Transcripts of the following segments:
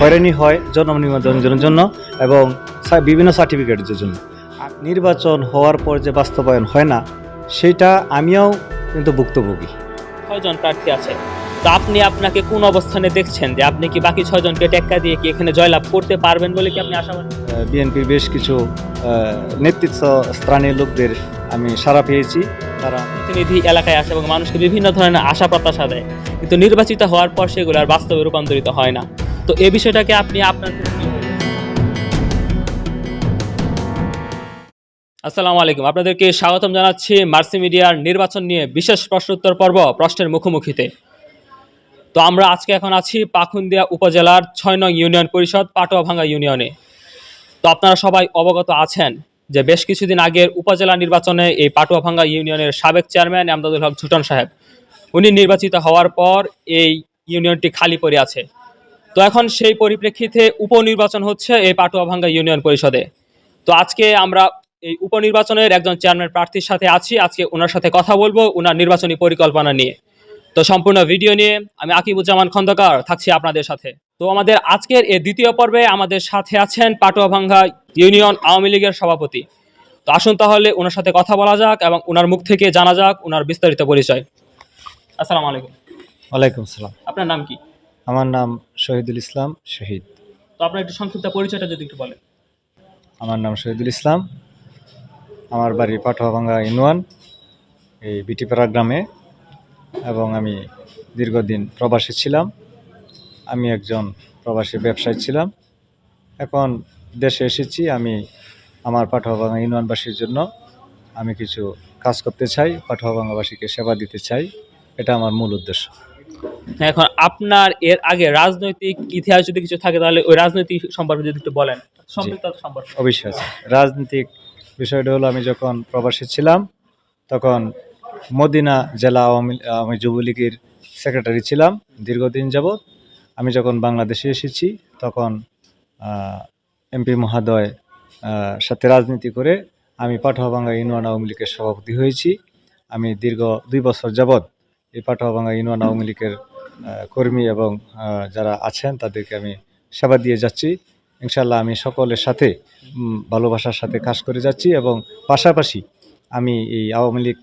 হয়রানি হয় জননিবন্ধনের জন্য এবং বিভিন্ন সার্টিফিকেটের জন্য। নির্বাচন হওয়ার পর যে বাস্তবায়ন হয় না সেটা আমিও কিন্তু ভুক্তভোগী। ছয়জন প্রার্থী আছে। তো আপনি আপনাকে কোন অবস্থানে দেখছেন যে আপনি কি বাকি ছয়জনকে টেক্কা দিয়ে কি এখানে জয়লাভ করতে পারবেন বলে কি আপনি আশা আশাবাদী বিএনপির বেশ কিছু নেতৃত্ব স্থানীয় লোকদের আমি সারা পেয়েছি। তারা প্রতিনিধি এলাকায় আসে এবং মানুষকে বিভিন্ন ধরনের আশা প্রত্যাশা দেয়। কিন্তু নির্বাচিত হওয়ার পর সেগুলো আর বাস্তবে রূপান্তরিত হয় না। তো এই বিষয়টাকে আপনি আপনার আসসালামু আলাইকুম। আপনাদেরকে স্বাগতম জানাচ্ছি মার্সি মিডিয়ার নির্বাচন নিয়ে বিশেষ প্রশ্নোত্তর পর্ব প্রশ্নের মুখোমুখিতে। তো আমরা আজকে এখন আছি পাখুন্দিয়া উপজেলার ছয় নং ইউনিয়ন পরিষদ, পাটোয়াভাঙ্গা ইউনিয়নে। তো আপনারা সবাই অবগত আছেন যে বেশ কিছুদিন আগের উপজেলা নির্বাচনে এই পাটুয়াভাঙ্গা ইউনিয়নের সাবেক চেয়ারম্যান আমদাদুল হক ঝুটন সাহেব, উনি নির্বাচিত হওয়ার পর এই ইউনিয়নটি খালি পড়ে আছে। তো এখন সেই পরিপ্রেক্ষিতে উপনির্বাচন হচ্ছে এই পাটুয়াভাঙ্গা ইউনিয়ন পরিষদে। তো আজকে আমরা এই উপনির্বাচনের একজন চেয়ারম্যান প্রার্থীর সাথে আছি। আজকে ওনার সাথে কথা বলব ওনার নির্বাচনী পরিকল্পনা নিয়ে। তো সম্পূর্ণ ভিডিও নিয়ে আমি আকিবুজ্জামান খন্দকার থাকছি আপনাদের সাথে। তো আমাদের আজকের এই দ্বিতীয় পর্বে আমাদের সাথে আছেন পাটুয়াভাঙ্গা ইউনিয়ন আওয়ামী লীগের সভাপতি। তো আসুন তাহলে ওনার সাথে কথা বলা যাক এবং ওনার মুখ থেকে জানা যাক ওনার বিস্তারিত পরিচয়। আসসালামু আলাইকুম। ওয়ালাইকুম আসসালাম। আপনার নাম কি? আমার নাম শহীদুল ইসলাম শহীদ। তো আপনার একটু সংক্ষিপ্ত পরিচয়টা যদি একটু বলেন। আমার নাম শহীদুল ইসলাম। আমার বাড়ি পাঠোয়াভাঙ্গা ইউনিয়ন এই বিটিপাড়া গ্রামে। এবং আমি দীর্ঘদিন প্রবাসী ছিলাম। আমি একজন প্রবাসী ব্যবসায়ী ছিলাম। এখন দেশে এসেছি আমি আমার পাঠোয়াভাঙ্গা ইউনিয়নবাসীর জন্য। আমি কিছু কাজ করতে চাই পাঠোয়াভাঙ্গাবাসীকে সেবা দিতে চাই। এটা আমার মূল উদ্দেশ্য। এখন আপনার এর আগে রাজনৈতিক ইতিহাস যদি কিছু থাকে তাহলে ওই রাজনৈতিক সম্পর্কে যদি একটু বলেন। সম্পৃক্ত সম্পর্কে। অবশ্যই আছে। রাজনৈতিক বিষয়টা হলো আমি যখন প্রবাসী ছিলাম তখন মদিনা জেলা আওয়ামী আওয়ামী যুবলীগের সেক্রেটারি ছিলাম দীর্ঘদিন যাবৎ। আমি যখন বাংলাদেশে এসেছি তখন এমপি মহোদয় সাথে রাজনীতি করে আমি পাঠোয়াভাঙ্গা ইউনিয়ন আওয়ামী লীগের সভাপতি হয়েছি। আমি দীর্ঘ দুই বছর যাবৎ এই পাঠোয়াভাঙ্গা ইউনিয়ন আওয়ামী লীগের কর্মী এবং যারা আছেন তাদেরকে আমি সেবা দিয়ে যাচ্ছি। ইনশাল্লাহ আমি সকলের সাথে ভালোবাসার সাথে কাজ করে যাচ্ছি এবং পাশাপাশি আমি এই আওয়ামী লীগ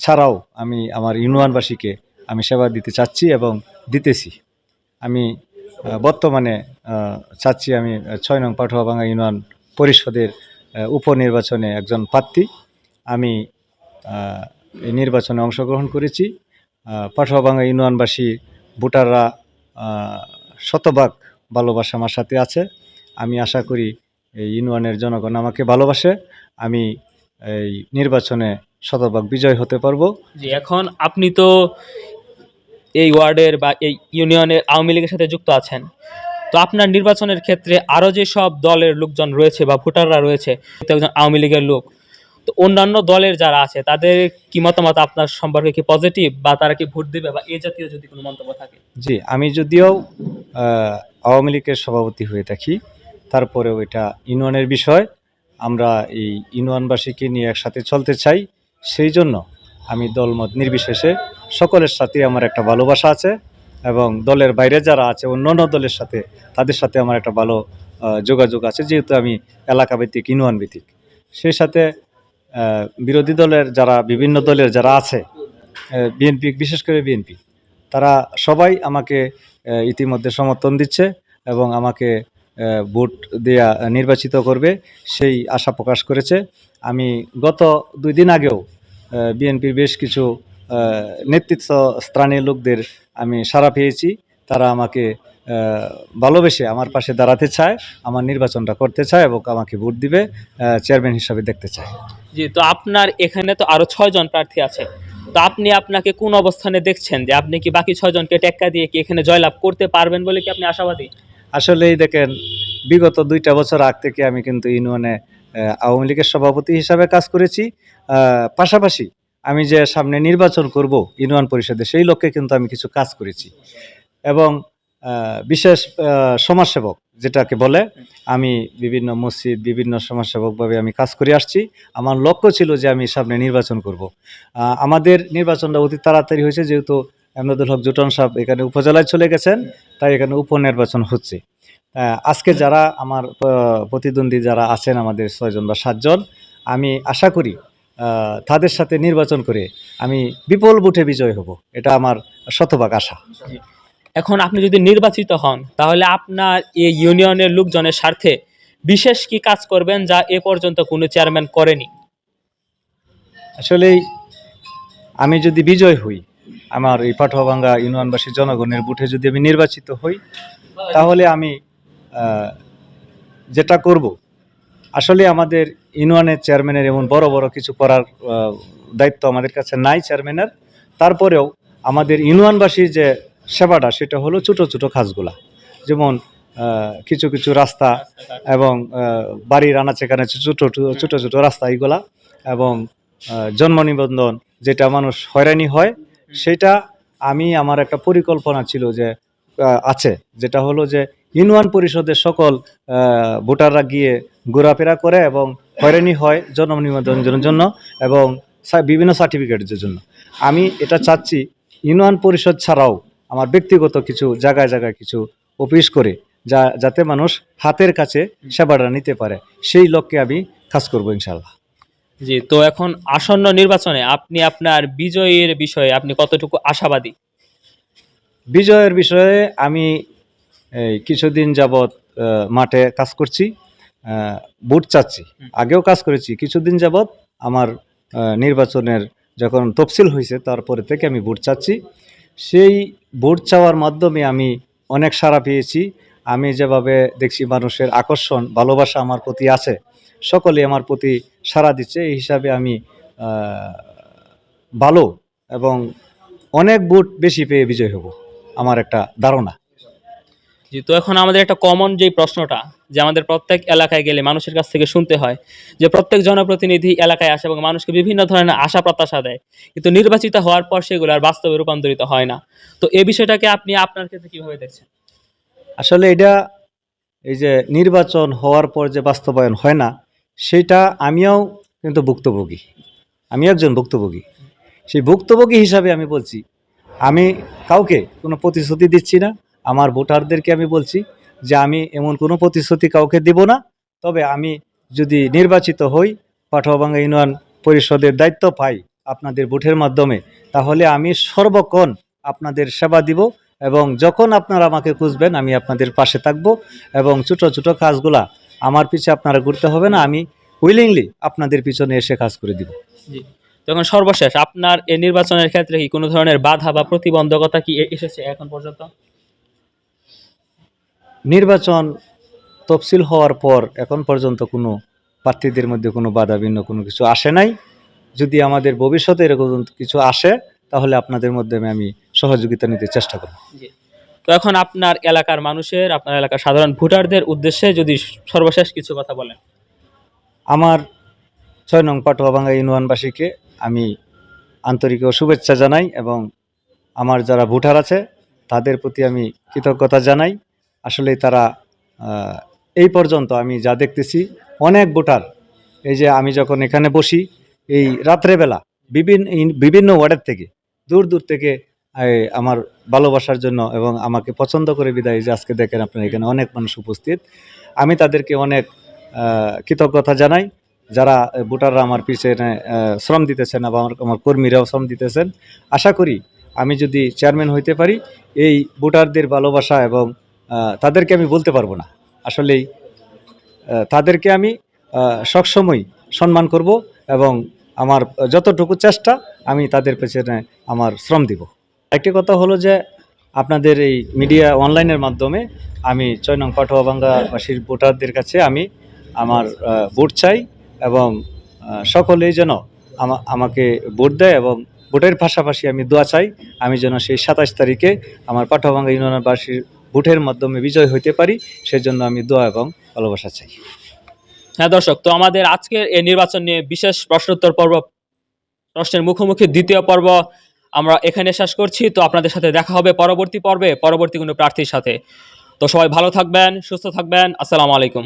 ছাড়াও আমি আমার ইউনিয়নবাসীকে আমি সেবা দিতে চাচ্ছি এবং দিতেছি। আমি বর্তমানে চাচ্ছি আমি ছয় নং পাঠুয়াভাঙ্গা ইউনিয়ন পরিষদের উপনির্বাচনে একজন প্রার্থী। আমি এই নির্বাচনে অংশগ্রহণ করেছি। পাঠুয়াভাঙ্গা ইউনিয়নবাসী ভোটাররা শতভাগ ভালোবাসা আমার সাথে আছে। আমি আশা করি এই ইউনিয়নের জনগণ আমাকে ভালোবাসে। আমি এই নির্বাচনে শতভাগ বিজয় হতে পারব। জি, এখন আপনি তো এই ওয়ার্ডের বা এই ইউনিয়নের আওয়ামী লীগের সাথে যুক্ত আছেন। তো আপনার নির্বাচনের ক্ষেত্রে আরও যে সব দলের লোকজন রয়েছে বা ভোটাররা রয়েছে আওয়ামী লীগের লোক তো অন্যান্য দলের যারা আছে, তাদের কি মতামত? আপনার সম্পর্কে কি পজিটিভ বা তারা কি ভোট দেবে বা এই জাতীয় যদি কোনো মন্তব্য থাকে? জি, আমি যদিও আওয়ামী লীগের সভাপতি হয়ে থাকি, তারপরেও এটা ইউনিয়নের বিষয়। আমরা এই ইউনিয়নবাসীকে নিয়ে একসাথে চলতে চাই, সেই জন্য আমি দলমত নির্বিশেষে সকলের সাথে আমার একটা ভালোবাসা আছে এবং দলের বাইরে যারা আছে, অন্যান্য দলের সাথে, তাদের সাথে আমার একটা ভালো যোগাযোগ আছে, যেহেতু আমি এলাকা ভিত্তিক ইউনিয়ন ভিত্তিক সেই সাথে বিরোধী দলের যারা, বিভিন্ন দলের যারা আছে বিএনপি বিশেষ করে বিএনপি তারা সবাই আমাকে ইতিমধ্যে সমর্থন দিচ্ছে এবং আমাকে ভোট দেয়া নির্বাচিত করবে সেই আশা প্রকাশ করেছে। আমি গত দুই দিন আগেও বিএনপির বেশ কিছু নেতৃত্ব স্থানীয় লোকদের আমি সারা পেয়েছি। তারা আমাকে ভালোবেসে আমার পাশে দাঁড়াতে চায় আমার নির্বাচনটা করতে চায় এবং আমাকে ভোট দিবে চেয়ারম্যান হিসাবে দেখতে চায়। জি তো আপনার এখানে তো আরও ছয়জন প্রার্থী আছে। তো আপনি আপনাকে কোন অবস্থানে দেখছেন যে আপনি কি বাকি ছয়জনকে টেক্কা দিয়ে কি এখানে জয়লাভ করতে পারবেন বলে কি আপনি আশাবাদী? আসলেই দেখেন বিগত দুইটা বছর আগ থেকে আমি কিন্তু ইউনিয়নে আওয়ামী লীগের সভাপতি হিসাবে কাজ করেছি। পাশাপাশি আমি যে সামনে নির্বাচন করব ইউনিয়ন পরিষদে সেই লক্ষ্যে কিন্তু আমি কিছু কাজ করেছি। এবং বিশেষ সমাজসেবক যেটাকে বলে, আমি বিভিন্ন মসজিদ, বিভিন্ন সমাজসেবকভাবে আমি কাজ করে আসছি। আমার লক্ষ্য ছিল যে আমি সামনে নির্বাচন করব। আমাদের নির্বাচনটা অতি তাড়াতাড়ি হয়েছে, যেহেতু আহমেদুল হক জুটন সাহেব এখানে উপজেলায় চলে গেছেন, তাই এখানে উপনির্বাচন হচ্ছে। আজকে যারা আমার প্রতিদ্বন্দ্বী যারা আছেন, আমাদের ছয়জন বা সাতজন, আমি আশা করি তাদের সাথে নির্বাচন করে আমি বিপুল বুটে বিজয় হব। এটা আমার শতভাগ আশা। এখন আপনি যদি নির্বাচিত হন, তাহলে আপনার এই ইউনিয়নের লোকজনের স্বার্থে বিশেষ কি কাজ করবেন যা এ পর্যন্ত কোনো চেয়ারম্যান করেনি? আসলেই আমি যদি বিজয় হই, আমার এই পাঠুয়াভাঙ্গা ইউনিয়নবাসী জনগণের বুথে যদি আমি নির্বাচিত হই, তাহলে আমি যেটা করব, আসলে আমাদের ইউনিয়নের চেয়ারম্যানের এমন বড় বড় কিছু করার দায়িত্ব আমাদের কাছে নাই চেয়ারম্যানের। তারপরেও আমাদের ইউনিয়নবাসীর যে সেবাটা সেটা হলো ছোটো ছোটো কাজগুলা। যেমন কিছু কিছু রাস্তা এবং বাড়ির আনাচে কানাচে ছোটো ছোটো ছোটো রাস্তা এইগুলা এবং জন্ম নিবন্ধন যেটা মানুষ হয়রানি হয়, সেটা আমি আমার একটা পরিকল্পনা ছিল যে আছে। যেটা হলো যে, ইউনিয়ন পরিষদের সকল ভোটাররা গিয়ে ঘোরাফেরা করে এবং হয়রানি হয় জন্ম নিবন্ধনের জন্য এবং বিভিন্ন সার্টিফিকেটের জন্য। আমি এটা চাচ্ছি, ইউনিয়ন পরিষদ ছাড়াও আমার ব্যক্তিগত কিছু জায়গায় জায়গায় কিছু অফিস করে যা যাতে মানুষ হাতের কাছে সেবাটা নিতে পারে সেই লক্ষ্যে আমি কাজ করব ইনশাল্লাহ জি তো এখন আসন্ন নির্বাচনে আপনি আপনার বিজয়ের বিষয়ে আপনি কতটুকু আশাবাদী? বিজয়ের বিষয়ে আমি কিছুদিন যাবৎ মাঠে কাজ করছি ভোট চাচ্ছি আগেও কাজ করেছি কিছুদিন যাবৎ আমার নির্বাচনের যখন তফসিল হয়েছে তারপরে থেকে আমি ভোট চাচ্ছি। সেই ভোট চাওয়ার মাধ্যমে আমি অনেক সাড়া পেয়েছি। আমি যেভাবে দেখছি মানুষের আকর্ষণ, ভালোবাসা আমার প্রতি আছে। সকলে আমার প্রতি সাড়া দিচ্ছে। এই হিসাবে আমি ভালো এবং অনেক ভোট বেশি পেয়ে বিজয় হব। আমার একটা ধারণা। জি, তো এখন আমাদের একটা কমন যে প্রশ্নটা, যে আমাদের প্রত্যেক এলাকায় গেলে মানুষের কাছ থেকে শুনতে হয় যে প্রত্যেক জনপ্রতিনিধি এলাকায় আসে এবং মানুষকে বিভিন্ন ধরনের আশা প্রত্যাশা দেয়। কিন্তু নির্বাচিত হওয়ার পর সেগুলো আর বাস্তবে রূপান্তরিত হয় না। তো এই বিষয়টাকে আপনি আপনার ক্ষেত্রে কীভাবে দেখছেন? আসলে এটা এই যে নির্বাচন হওয়ার পর যে বাস্তবায়ন হয় না, সেটা আমিও কিন্তু ভুক্তভোগী। আমি একজন ভুক্তভোগী। সেই ভুক্তভোগী হিসাবে আমি বলছি, আমি কাউকে কোনো প্রতিশ্রুতি দিচ্ছি না। আমার ভোটারদেরকে আমি বলছি যে আমি এমন কোনো প্রতিশ্রুতি কাউকে দেব না। তবে আমি যদি নির্বাচিত হই পাঠাবাঙ্গা ইউনিয়ন পরিষদের দায়িত্ব পাই আপনাদের ভোটের মাধ্যমে, তাহলে আমি সর্বক্ষণ আপনাদের সেবা দিব এবং যখন আপনারা আমাকে খুঁজবেন, আমি আপনাদের পাশে থাকব এবং ছোটো ছোটো কাজগুলা আমার পিছে আপনারা ঘুরতে হবে না, আমি উইলিংলি আপনাদের পিছনে এসে কাজ করে দিব। তখন সর্বশেষ, আপনার এই নির্বাচনের ক্ষেত্রে কি কোনো ধরনের বাধা বা প্রতিবন্ধকতা কি এসেছে এখন পর্যন্ত? নির্বাচন তফসিল হওয়ার পর এখন পর্যন্ত কোনো প্রার্থীদের মধ্যে কোনো বাধা ভিন্ন কোনো কিছু আসে নাই। যদি আমাদের ভবিষ্যতে এরকম কিছু আসে তাহলে আপনাদের মাধ্যমে আমি সহযোগিতা নিতে চেষ্টা করব। তো এখন আপনার এলাকার মানুষের আপনার এলাকার সাধারণ ভোটারদের উদ্দেশ্যে যদি সর্বশেষ কিছু কথা বলেন। আমার ছয় নং পাটুয়াভাঙ্গা ইউনিয়নবাসীকে আমি আন্তরিক ও শুভেচ্ছা জানাই এবং আমার যারা ভোটার আছে তাদের প্রতি আমি কৃতজ্ঞতা জানাই। আসলে তারা এই পর্যন্ত আমি যা দেখতেছি, অনেক ভোটার, এই যে আমি যখন এখানে বসি, এই রাত্রেবেলা, বিভিন্ন বিভিন্ন ওয়ার্ডের থেকে, দূর দূর থেকে আমার ভালোবাসার জন্য এবং আমাকে পছন্দ করে বিদায় যে আজকে দেখেন আপনার এখানে অনেক মানুষ উপস্থিত। আমি তাদেরকে অনেক কৃতজ্ঞতা জানাই, যারা ভোটাররা আমার পিছনে শ্রম দিতেছেন এবং আমার আমার কর্মীরাও শ্রম দিতেছেন। আশা করি আমি যদি চেয়ারম্যান হইতে পারি, এই ভোটারদের ভালোবাসা এবং তাদেরকে আমি বলতে পারব না। আসলেই তাদেরকে আমি সবসময় সম্মান করব এবং আমার যতটুকু চেষ্টা, আমি তাদের পেছনে আমার শ্রম দিব। একটি কথা হলো যে, আপনাদের এই মিডিয়া অনলাইনের মাধ্যমে আমি ছয় নং পাঠুয়াবাঙ্গাবাসীর ভোটারদের কাছে আমি আমার ভোট চাই এবং সকলেই যেন আমা- আমাকে ভোট দেয় এবং ভোটের পাশাপাশি আমি দোয়া চাই। আমি যেন সেই সাতাশ তারিখে আমার পাঠুয়াবাঙ্গা ইউনিয়নবাসীর ভোটের মাধ্যমে বিজয় হইতে পারি, সেজন্য আমি দোয়া এবং ভালোবাসা চাই। হ্যাঁ দর্শক, তো আমাদের আজকের এই নির্বাচন নিয়ে বিশেষ প্রশ্নোত্তর পর্ব, প্রশ্নের মুখোমুখি দ্বিতীয় পর্ব আমরা এখানে শেষ করছি। তো আপনাদের সাথে দেখা হবে পরবর্তী পর্বে, পরবর্তী কোনো প্রার্থীর সাথে। তো সবাই ভালো থাকবেন, সুস্থ থাকবেন। আসসালামু আলাইকুম।